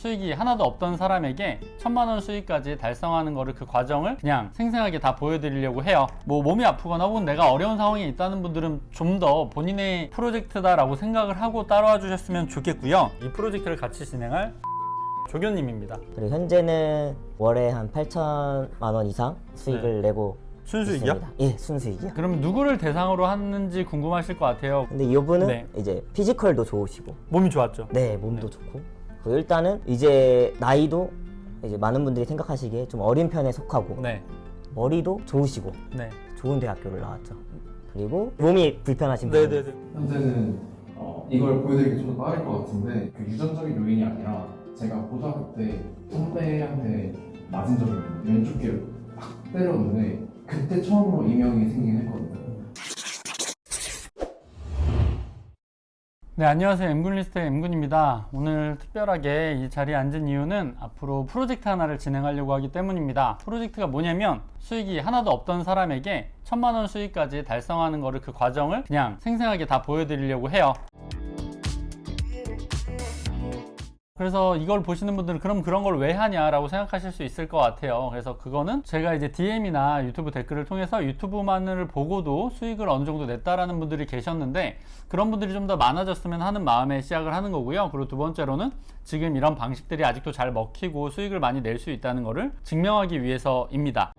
수익이 하나도 없던 사람에게 천만 원 수익까지 달성하는 거를 그 과정을 그냥 생생하게 다 보여드리려고 해요. 뭐 몸이 아프거나 혹은 내가 어려운 상황에 있다는 분들은 좀 더 본인의 프로젝트다라고 생각을 하고 따라와 주셨으면 좋겠고요. 이 프로젝트를 같이 진행할 조교님입니다. 그리고 현재는 월에 한 8천만 원 이상 수익을 내고 순수익이요? 있습니다. 예, 순수익이요. 그럼 누구를 대상으로 하는지 궁금하실 것 같아요. 근데 이분은 네. 이제 피지컬도 좋으시고, 몸이 좋았죠? 네, 몸도 좋고. 그리고 일단은 이제 나이도 이제 많은 분들이 생각하시기에 좀 어린 편에 속하고, 네. 머리도 좋으시고, 네. 좋은 대학교를 나왔죠. 그리고 몸이 불편하신 분. 네네네. 현재는 어, 이걸 보여드리기 좀더 빠를 것 같은데 그 유전적인 요인이 아니라 제가 고등학교 때 선배한테 맞은 적이 있는데 왼쪽 귀를 팍 때렸는데 그때 처음으로 이명이 생긴 했거든요. 네, 안녕하세요. 엠군리스트의 엠군입니다. 오늘 특별하게 이 자리에 앉은 이유는 앞으로 프로젝트 하나를 진행하려고 하기 때문입니다. 프로젝트가 뭐냐면 수익이 하나도 없던 사람에게 천만 원 수익까지 달성하는 거를 그 과정을 그냥 생생하게 다 보여드리려고 해요. 그래서 이걸 보시는 분들은 그럼 그런 걸 왜 하냐라고 생각하실 수 있을 것 같아요. 그래서 그거는 제가 이제 DM이나 유튜브 댓글을 통해서 유튜브만을 보고도 수익을 어느 정도 냈다라는 분들이 계셨는데 그런 분들이 좀 더 많아졌으면 하는 마음에 시작을 하는 거고요. 그리고 두 번째로는 지금 이런 방식들이 아직도 잘 먹히고 수익을 많이 낼 수 있다는 거를 증명하기 위해서입니다.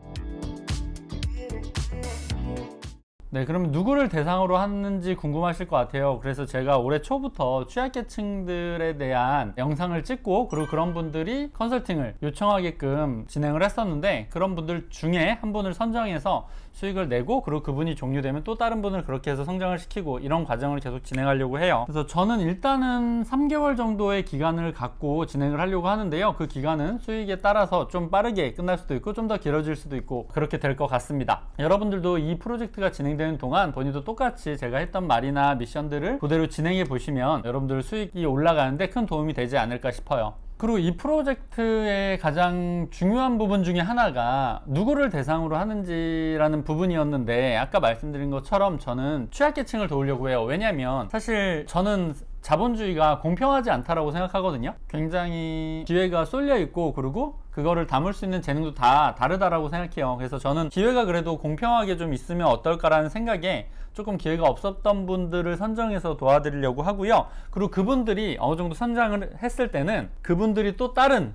네, 그럼 누구를 대상으로 하는지 궁금하실 것 같아요. 그래서 제가 올해 초부터 취약계층들에 대한 영상을 찍고 그리고 그런 분들이 컨설팅을 요청하게끔 진행을 했었는데 그런 분들 중에 한 분을 선정해서 수익을 내고 그리고 그분이 종료되면 또 다른 분을 그렇게 해서 성장을 시키고 이런 과정을 계속 진행하려고 해요. 그래서 저는 일단은 3개월 정도의 기간을 갖고 진행을 하려고 하는데요. 그 기간은 수익에 따라서 좀 빠르게 끝날 수도 있고 좀 더 길어질 수도 있고 그렇게 될 것 같습니다. 여러분들도 이 프로젝트가 진행되는 동안 본인도 똑같이 제가 했던 말이나 미션들을 그대로 진행해 보시면 여러분들 수익이 올라가는데 큰 도움이 되지 않을까 싶어요. 그리고 이 프로젝트의 가장 중요한 부분 중에 하나가 누구를 대상으로 하는지라는 부분이었는데 아까 말씀드린 것처럼 저는 취약계층을 도우려고 해요. 왜냐면 사실 저는 자본주의가 공평하지 않다라고 생각하거든요. 굉장히 기회가 쏠려 있고 그리고 그거를 담을 수 있는 재능도 다 다르다라고 생각해요. 그래서 저는 기회가 그래도 공평하게 좀 있으면 어떨까라는 생각에 조금 기회가 없었던 분들을 선정해서 도와드리려고 하고요. 그리고 그분들이 어느 정도 선장을 했을 때는 그분들이 또 다른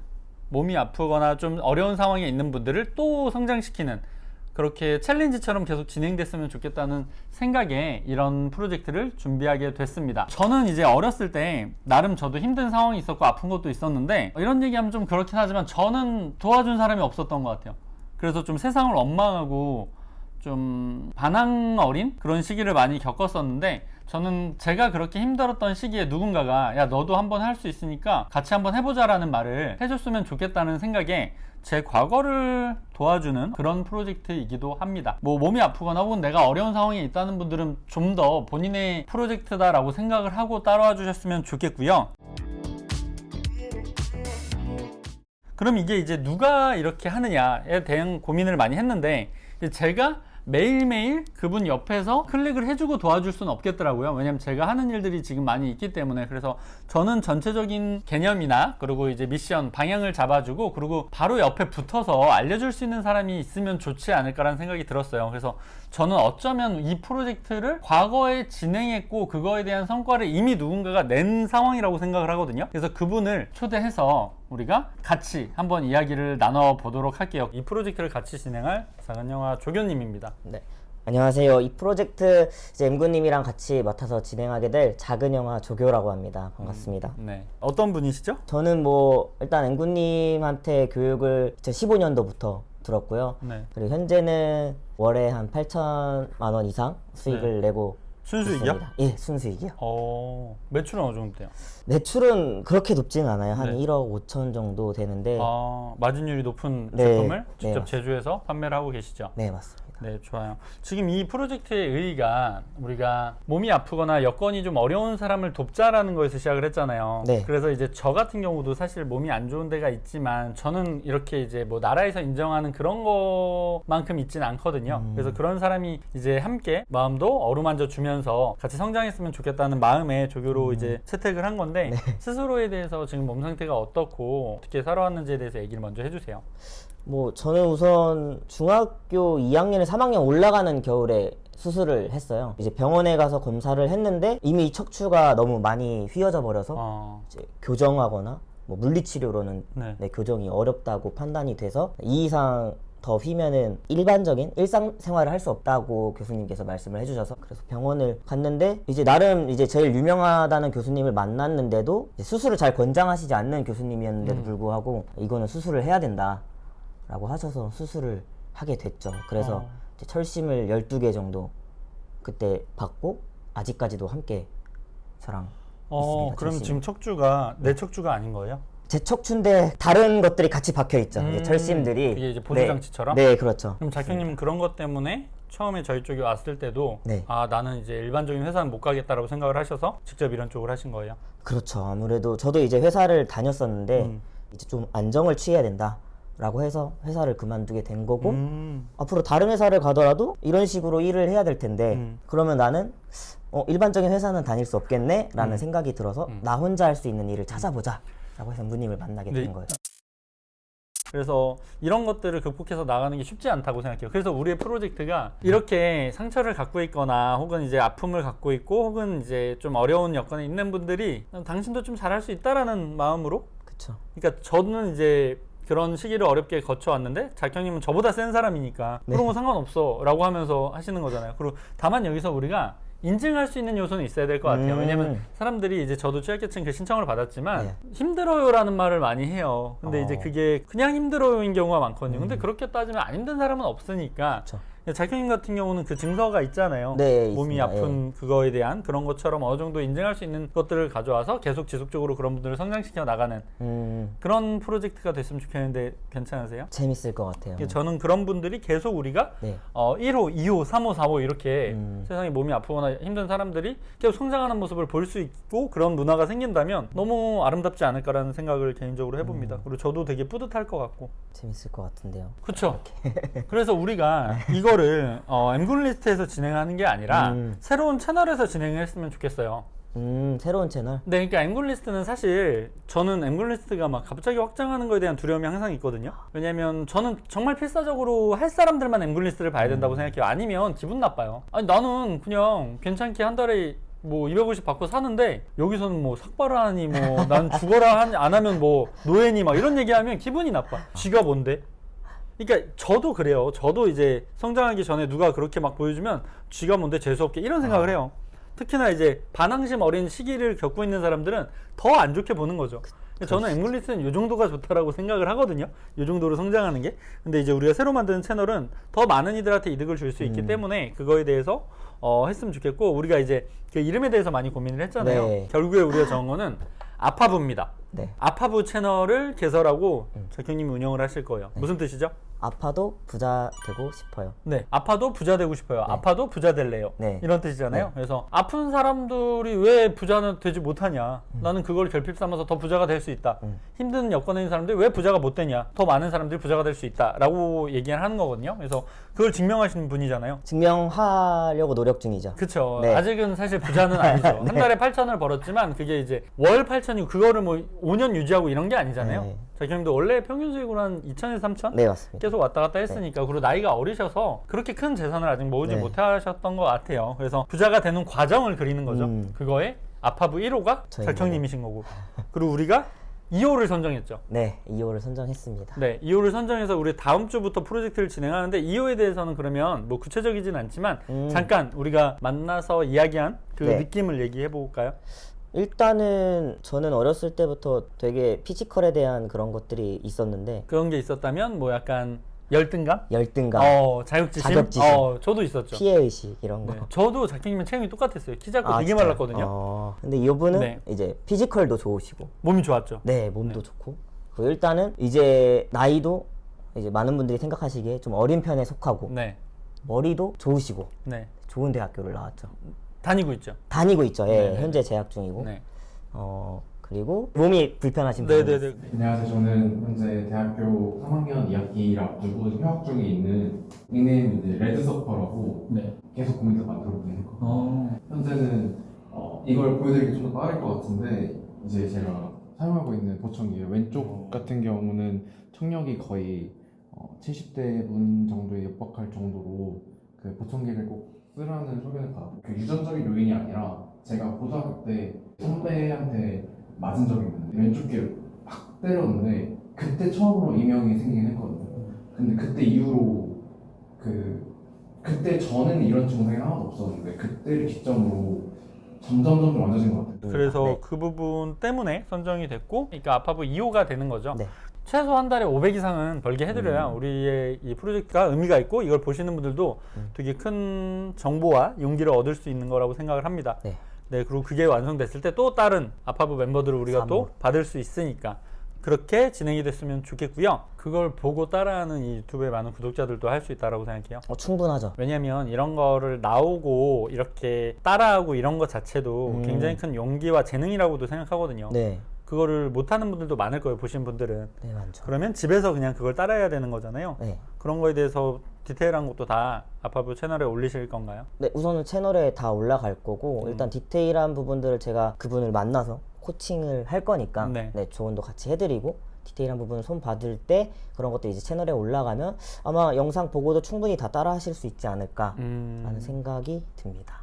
몸이 아프거나 좀 어려운 상황에 있는 분들을 또 성장시키는 그렇게 챌린지처럼 계속 진행됐으면 좋겠다는 생각에 이런 프로젝트를 준비하게 됐습니다. 저는 이제 어렸을 때 나름 저도 힘든 상황이 있었고 아픈 것도 있었는데 이런 얘기하면 좀 그렇긴 하지만 저는 도와준 사람이 없었던 것 같아요. 그래서 좀 세상을 원망하고 좀 반항 어린 그런 시기를 많이 겪었었는데 저는 제가 그렇게 힘들었던 시기에 누군가가 야 너도 한번 할 수 있으니까 같이 한번 해보자라는 말을 해줬으면 좋겠다는 생각에 제 과거를 도와주는 그런 프로젝트이기도 합니다. 뭐 몸이 아프거나 혹은 내가 어려운 상황에 있다는 분들은 좀 더 본인의 프로젝트다라고 생각을 하고 따라와 주셨으면 좋겠고요. 그럼 이게 이제 누가 이렇게 하느냐에 대한 고민을 많이 했는데 제가 매일매일 그분 옆에서 클릭을 해주고 도와줄 수는 없겠더라고요. 왜냐면 제가 하는 일들이 지금 많이 있기 때문에. 그래서 저는 전체적인 개념이나 그리고 이제 미션, 방향을 잡아주고 그리고 바로 옆에 붙어서 알려줄 수 있는 사람이 있으면 좋지 않을까라는 생각이 들었어요. 그래서 저는 어쩌면 이 프로젝트를 과거에 진행했고 그거에 대한 성과를 이미 누군가가 낸 상황이라고 생각을 하거든요. 그래서 그분을 초대해서 우리가 같이 한번 이야기를 나눠보도록 할게요. 이 프로젝트를 같이 진행할 사근영화 조교님입니다. 네. 안녕하세요. 이 프로젝트 이제 엠구님이랑 같이 맡아서 진행하게 될 작은 영화 조교라고 합니다. 반갑습니다. 네. 어떤 분이시죠? 저는 뭐 일단 엠구님한테 교육을 2015년도부터 들었고요. 네. 그리고 현재는 월에 한 8천만 원 이상 수익을 내고 순수익이요? 있습니다. 예, 순수익이요. 어, 매출은 어느 정도 돼요? 매출은 그렇게 높지는 않아요. 한 네. 1억 5천 정도 되는데 아, 마진율이 높은 네. 제품을 네, 직접 맞습니다. 제조해서 판매를 하고 계시죠? 네, 맞습니다. 네, 좋아요. 지금 이 프로젝트의 의의가 우리가 몸이 아프거나 여건이 좀 어려운 사람을 돕자라는 거에서 시작을 했잖아요. 네. 그래서 이제 저 같은 경우도 사실 몸이 안 좋은 데가 있지만 저는 이렇게 이제 뭐 나라에서 인정하는 그런 거만큼 있지는 않거든요. 음. 그래서 그런 사람이 이제 함께 마음도 어루만져 주면서 보면서 같이 성장했으면 좋겠다는 마음에 조교로 이제 채택을 한 건데 네. 스스로에 대해서 지금 몸 상태가 어떻고 어떻게 살아왔는지에 대해서 얘기를 먼저 해주세요. 뭐 저는 우선 중학교 2학년에 3학년 올라가는 겨울에 수술을 했어요. 이제 병원에 가서 검사를 했는데 이미 척추가 너무 많이 휘어져 버려서 어, 이제 교정하거나 뭐 물리치료로는 네. 네, 교정이 어렵다고 판단이 돼서 이 이상 더 휘면은 일반적인 일상생활을 할 수 없다고 교수님께서 말씀을 해주셔서 그래서 병원을 갔는데 이제 나름 이제 제일 유명하다는 교수님을 만났는데도 이제 수술을 잘 권장하시지 않는 교수님이었는데도 불구하고 이거는 수술을 해야 된다 라고 하셔서 수술을 하게 됐죠. 그래서 어. 철심을 12개 정도 그때 받고 아직까지도 함께 저랑 어, 있습니다, 그럼 철심. 지금 척추가 내 척추가 아닌 거예요? 제 척추인데 다른 것들이 같이 박혀 있죠. 음, 철심들이 그게 이제 보조 장치처럼? 네, 네 그렇죠. 그럼 작형님은 그런 것 때문에 처음에 저희 쪽에 왔을 때도 네. 아 나는 이제 일반적인 회사는 못 가겠다라고 생각을 하셔서 직접 이런 쪽을 하신 거예요. 그렇죠. 아무래도 저도 이제 회사를 다녔었는데 음. 이제 좀 안정을 취해야 된다 라고 해서 회사를 그만두게 된 거고 음. 앞으로 다른 회사를 가더라도 이런 식으로 일을 해야 될 텐데 음. 그러면 나는 어, 일반적인 회사는 다닐 수 없겠네라는 음. 생각이 들어서 나 혼자 할 수 있는 일을 찾아보자 라고 해서 누님을 만나게 네. 된 거예요. 그래서 이런 것들을 극복해서 나가는 게 쉽지 않다고 생각해요. 그래서 우리의 프로젝트가 이렇게 상처를 갖고 있거나 혹은 이제 아픔을 갖고 있고 혹은 이제 좀 어려운 여건에 있는 분들이 당신도 좀 잘할 수 있다라는 마음으로 그렇죠. 그러니까 저는 이제 그런 시기를 어렵게 거쳐왔는데 작형님은 저보다 센 사람이니까 네. 그런 거 상관없어 라고 하면서 하시는 거잖아요. 그리고 다만 여기서 우리가 인증할 수 있는 요소는 있어야 될 것 같아요. 음. 왜냐면 사람들이 이제 저도 취약계층 그 신청을 받았지만 네. 힘들어요라는 말을 많이 해요. 근데 어. 음. 이제 그게 그냥 힘들어요인 경우가 많거든요. 근데 그렇게 따지면 안 힘든 사람은 없으니까 그렇죠. 작형님 같은 경우는 그 증서가 있잖아요. 네, 몸이 있습니다. 아픈 그거에 대한 그런 것처럼 어느 정도 인증할 수 있는 것들을 가져와서 계속 지속적으로 그런 분들을 성장시켜 나가는 음, 그런 프로젝트가 됐으면 좋겠는데 괜찮으세요? 재밌을 것 같아요. 저는 그런 분들이 계속 우리가 네. 어, 1호, 2호, 3호, 4호 이렇게 음. 세상에 몸이 아프거나 힘든 사람들이 계속 성장하는 모습을 볼 수 있고 그런 문화가 생긴다면 너무 아름답지 않을까라는 생각을 개인적으로 음. 해봅니다. 그리고 저도 되게 뿌듯할 것 같고. 재밌을 것 같은데요. 그렇죠. 그래서 우리가 이 거를 어, 엠글리스트에서 진행하는 게 아니라 음. 새로운 채널에서 진행을 했으면 좋겠어요. 음, 새로운 채널. 네, 그러니까 엠글리스트는 사실 저는 엠글리스트가 막 갑자기 확장하는 거에 대한 두려움이 항상 있거든요. 왜냐면 저는 정말 필사적으로 할 사람들만 엠글리스트를 봐야 된다고 생각해요. 아니면 기분 나빠요. 아니 나는 그냥 괜찮게 한 달에 뭐 250 받고 사는데 여기서는 뭐 삭발을 하니 뭐 난 죽어라 하니 안 하면 뭐 노예니 막 이런 얘기하면 기분이 나빠. 쥐가 뭔데? 그러니까 저도 그래요. 저도 이제 성장하기 전에 누가 그렇게 막 보여주면 쥐가 뭔데 재수 없게 이런 생각을 해요. 특히나 이제 반항심 어린 시기를 겪고 있는 사람들은 더 안 좋게 보는 거죠. 저는 앵글리스는 이 정도가 좋다라고 생각을 하거든요. 이 정도로 성장하는 게. 근데 이제 우리가 새로 만드는 채널은 더 많은 이들한테 이득을 줄 수 있기 음. 때문에 그거에 대해서 어, 했으면 좋겠고 우리가 이제 그 이름에 대해서 많이 고민을 했잖아요. 네. 결국에 우리가 정한 거는 아파부입니다. 네. 아파부 채널을 개설하고 음. 작형님이 운영을 하실 거예요. 무슨 뜻이죠? 아파도 부자 되고 싶어요. 네, 아파도 부자 되고 싶어요. 아파도 부자 될래요. 네. 이런 뜻이잖아요. 그래서 아픈 사람들이 왜 부자는 되지 못하냐? 음. 나는 그걸 결핍 삼아서 더 부자가 될 수 있다. 힘든 여건에 있는 사람들이 왜 부자가 못 되냐? 더 많은 사람들이 부자가 될 수 있다 라고 얘기를 하는 거거든요. 그래서 그걸 증명하시는 분이잖아요. 증명하려고 노력 중이죠. 그쵸. 네. 아직은 사실 부자는 아니죠. 한 달에 8천을 벌었지만 그게 이제 월 8천이고 그거를 뭐 5년 유지하고 이런 게 아니잖아요. 네. 자기님도 원래 평균 수익으로 한 2천에서 3천? 네, 맞습니다. 계속 왔다 갔다 했으니까 그리고 나이가 어리셔서 그렇게 큰 재산을 아직 모으지 네. 못하셨던 것 같아요. 그래서 부자가 되는 과정을 그리는 거죠. 음. 그거에 아파부 1호가 저희가 작형님이신 거고 그리고 우리가 2호를 선정했죠. 네, 2호를 선정했습니다. 네, 2호를 선정해서 우리 다음 주부터 프로젝트를 진행하는데 2호에 대해서는 그러면 뭐 구체적이진 않지만 음. 잠깐 우리가 만나서 이야기한 그 네. 느낌을 얘기해 볼까요? 일단은 저는 어렸을 때부터 되게 피지컬에 대한 그런 것들이 있었는데 그런 게 있었다면 뭐 약간 열등감? 열등감, 어, 자격지심? 자격지심. 어, 저도 있었죠. 피해 의식 이런 거. 네, 저도 작형님은 체형이 똑같았어요. 키 작고 아, 되게 진짜요? 말랐거든요. 어, 근데 이분은 네. 이제 피지컬도 좋으시고, 몸이 좋았죠. 네 몸도 좋고. 그리고 일단은 이제 나이도 이제 많은 분들이 생각하시기에 좀 어린 편에 속하고 네, 머리도 좋으시고 네. 좋은 대학교를 나왔죠. 다니고 있죠. 다니고 있죠. 예, 네. 현재 재학 중이고. 네. 어 그리고 몸이 불편하신 분. 네네네. 안녕하세요. 저는 현재 대학교 3학년 2학기를 앞두고 지금 휴학 중에 있는 닉네임 이제 레드서퍼라고 네. 계속 고민해서 만들어보고 있는 거. 어. 현재는 어, 이걸 보여드리기 좀 더 빠를 것 같은데 이제 제가 사용하고 있는 보청기예요. 왼쪽 같은 경우는 청력이 거의 어, 70대 분 정도에 육박할 정도로 그 보청기를 꼭 쓰라는 소견을 받았고 그 유전적인 요인이 아니라 제가 고등학교 때 선배한테 맞은 적이 있는데 왼쪽 귀를 팍 때렸는데 그때 처음으로 이명이 생기긴 했거든요. 근데 그때 이후로 그 그때 저는 이런 증상이 하나도 없었는데 그때를 기점으로 점점 점점 완전진 것 같아요. 그래서 네. 그 부분 때문에 선정이 됐고, 그러니까 아파부 2호가 되는 거죠. 네. 최소 한 달에 500 이상은 벌게 해드려야 음. 우리의 이 프로젝트가 의미가 있고 이걸 보시는 분들도 음. 되게 큰 정보와 용기를 얻을 수 있는 거라고 생각을 합니다. 네. 네, 그리고 그게 완성됐을 때 또 다른 아파부 멤버들을 우리가 또. 받을 수 있으니까 그렇게 진행이 됐으면 좋겠고요. 그걸 보고 따라하는 이 유튜브의 많은 구독자들도 할 수 있다라고 생각해요. 어, 충분하죠. 왜냐면 이런 거를 나오고 이렇게 따라하고 이런 것 자체도 음. 굉장히 큰 용기와 재능이라고도 생각하거든요. 네. 그거를 못하는 분들도 많을 거예요. 보신 분들은. 네, 많죠. 그러면 집에서 그냥 그걸 따라해야 되는 거잖아요. 네. 그런 거에 대해서 디테일한 것도 다 아파부 채널에 올리실 건가요? 네, 우선은 채널에 다 올라갈 거고 음. 일단 디테일한 부분들을 제가 그분을 만나서 코칭을 할 거니까 네. 네. 조언도 같이 해드리고 디테일한 부분을 손 받을 때 그런 것도 이제 채널에 올라가면 아마 영상 보고도 충분히 다 따라 하실 수 있지 않을까라는 음, 생각이 듭니다.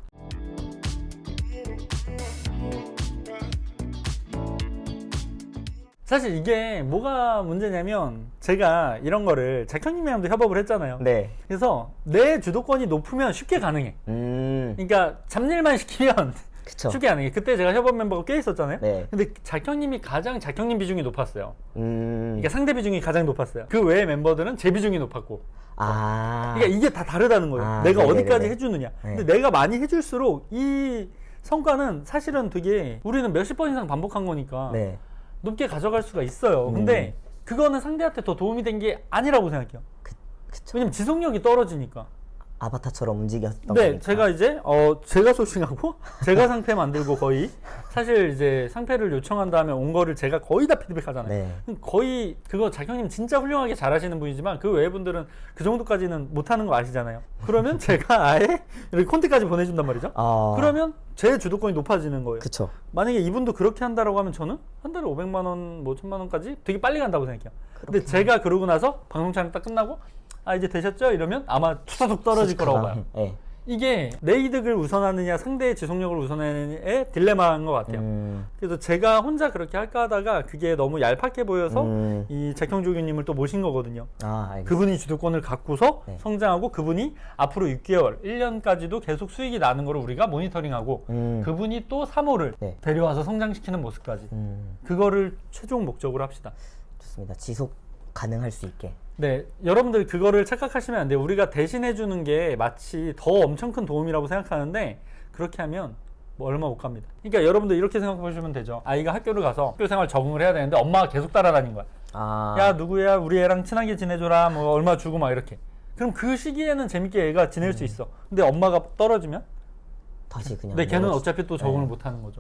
사실 이게 뭐가 문제냐면 제가 이런 거를 작형님이랑도 협업을 했잖아요. 네. 그래서 내 주도권이 높으면 쉽게 가능해. 음, 그러니까 잡일만 시키면 그쵸. 쉽게 가능해. 그때 제가 협업 멤버가 꽤 있었잖아요. 네. 근데 작형님이 가장 작형님 비중이 높았어요. 음, 그러니까 상대 비중이 가장 높았어요. 그 외의 멤버들은 제 비중이 높았고. 아, 그러니까 이게 다 다르다는 거예요. 아, 내가 네네네네. 어디까지 해주느냐. 네. 근데 내가 많이 해줄수록 이 성과는 사실은 되게 우리는 몇십 번 이상 반복한 거니까 네. 높게 가져갈 수가 있어요. 음. 근데 그거는 상대한테 더 도움이 된 게 아니라고 생각해요. 그쵸. 왜냐면 지속력이 떨어지니까. 아바타처럼 움직였던 네, 거니까. 제가 이제 어 제가 소싱하고 제가 상패 만들고 거의 사실 이제 상패를 요청한 다음에 온 거를 제가 거의 다 피드백하잖아요. 네. 거의 그거 작형님 진짜 훌륭하게 잘하시는 분이지만 그 외의 분들은 그 정도까지는 못하는 거 아시잖아요. 그러면 제가 아예 이렇게 콘티까지 보내준단 말이죠. 아, 그러면 제 주도권이 높아지는 거예요. 그쵸. 만약에 이분도 그렇게 한다라고 하면 저는 한 달에 500만 원, 뭐 1000만 원까지 되게 빨리 간다고 생각해요. 근데 제가 그러고 나서 방송 촬영 딱 끝나고 아 이제 되셨죠? 이러면 아마 투사독 떨어질 거라고 봐요. 네. 이게 내 이득을 우선하느냐 상대의 지속력을 우선하느냐의 딜레마인 것 같아요. 음, 그래서 제가 혼자 그렇게 할까 하다가 그게 너무 얄팍해 보여서 음, 이 작형조교님을 또 모신 거거든요. 아, 알겠습니다. 그분이 주도권을 갖고서 네. 성장하고 그분이 앞으로 6개월, 1년까지도 계속 수익이 나는 거를 우리가 모니터링하고 음, 그분이 또 3호를 네. 데려와서 성장시키는 모습까지 음, 그거를 최종 목적으로 합시다. 좋습니다. 지속 가능할 수 있게. 네, 여러분들 그거를 착각하시면 안 돼요. 우리가 대신해 주는 게 마치 더 엄청 큰 도움이라고 생각하는데 그렇게 하면 뭐 얼마 못 갑니다. 그러니까 여러분들 이렇게 생각해 보시면 되죠. 아이가 학교를 가서 학교 생활 적응을 해야 되는데 엄마가 계속 따라다닌 거야. 아, 야 누구야 우리 애랑 친하게 지내줘라 뭐 얼마 주고 막 이렇게. 그럼 그 시기에는 재밌게 애가 지낼 수 있어. 근데 엄마가 떨어지면 다시 그냥. 근데 걔는 멀어지- 어차피 또 적응을 네. 못 하는 거죠.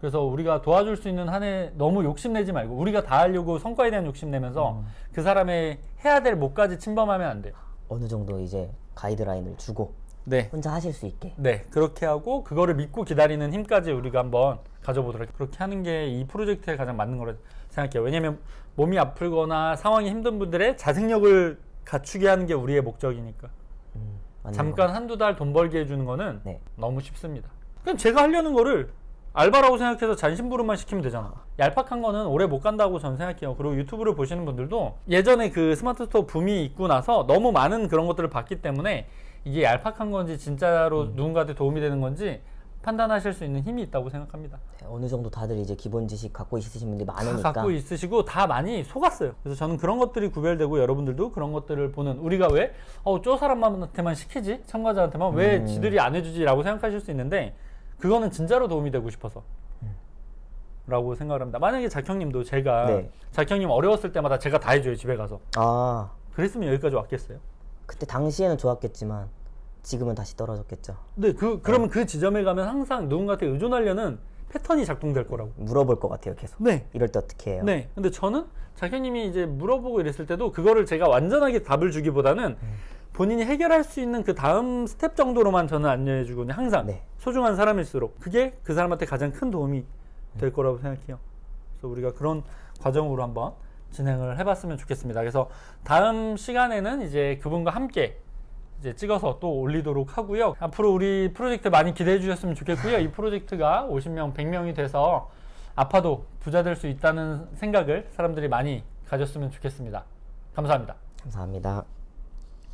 그래서 우리가 도와줄 수 있는 한에 너무 욕심내지 말고 우리가 다 하려고 성과에 대한 욕심내면서 음. 그 사람의 해야 될 몫까지 침범하면 안 돼요. 어느 정도 이제 가이드라인을 주고 네. 혼자 하실 수 있게. 네. 그렇게 하고 그거를 믿고 기다리는 힘까지 우리가 한번 가져보도록 할게요. 그렇게 하는 게 이 프로젝트에 가장 맞는 거라 생각해요. 왜냐면 몸이 아프거나 상황이 힘든 분들의 자생력을 갖추게 하는 게 우리의 목적이니까. 음, 잠깐 한두 달 돈 벌게 해주는 거는 네. 너무 쉽습니다. 그럼 제가 하려는 거를 알바라고 생각해서 잔심부름만 시키면 되잖아. 얄팍한 거는 오래 못 간다고 저는 생각해요. 그리고 유튜브를 보시는 분들도 예전에 그 스마트 스토어 붐이 있고 나서 너무 많은 그런 것들을 봤기 때문에 이게 얄팍한 건지 진짜로 음. 누군가한테 도움이 되는 건지 판단하실 수 있는 힘이 있다고 생각합니다. 네, 어느 정도 다들 이제 기본 지식 갖고 있으신 분들이 다 많으니까. 갖고 있으시고 다 많이 속았어요. 그래서 저는 그런 것들이 구별되고 여러분들도 그런 것들을 보는 우리가 왜 어, 쪼 사람한테만 시키지 참가자한테만 왜 음. 지들이 안 해주지라고 생각하실 수 있는데 그거는 진짜로 도움이 되고 싶어서. 라고 생각을 합니다. 만약에 작형님도 제가 네. 작형님 어려웠을 때마다 제가 다 해줘요 집에 가서 아, 그랬으면 여기까지 왔겠어요. 그때 당시에는 좋았겠지만 지금은 다시 떨어졌겠죠. 근데 그 그러면 그 지점에 가면 항상 누군가한테 의존하려는 패턴이 작동될 거라고. 물어볼 것 같아요 계속 네. 이럴 때 어떻게 해요? 네. 근데 저는 작가님이 이제 물어보고 이랬을 때도 그거를 제가 완전하게 답을 주기보다는 본인이 해결할 수 있는 그 다음 스텝 정도로만 저는 안내해 주거든요. 항상 네. 소중한 사람일수록 그게 그 사람한테 가장 큰 도움이 될 거라고 생각해요. 그래서 우리가 그런 과정으로 한번 진행을 해봤으면 좋겠습니다. 그래서 다음 시간에는 이제 그분과 함께 이제 찍어서 또 올리도록 하고요. 앞으로 우리 프로젝트 많이 기대해 주셨으면 좋겠고요. 이 프로젝트가 50명, 100명이 돼서 아파도 부자 될 수 있다는 생각을 사람들이 많이 가졌으면 좋겠습니다. 감사합니다. 감사합니다.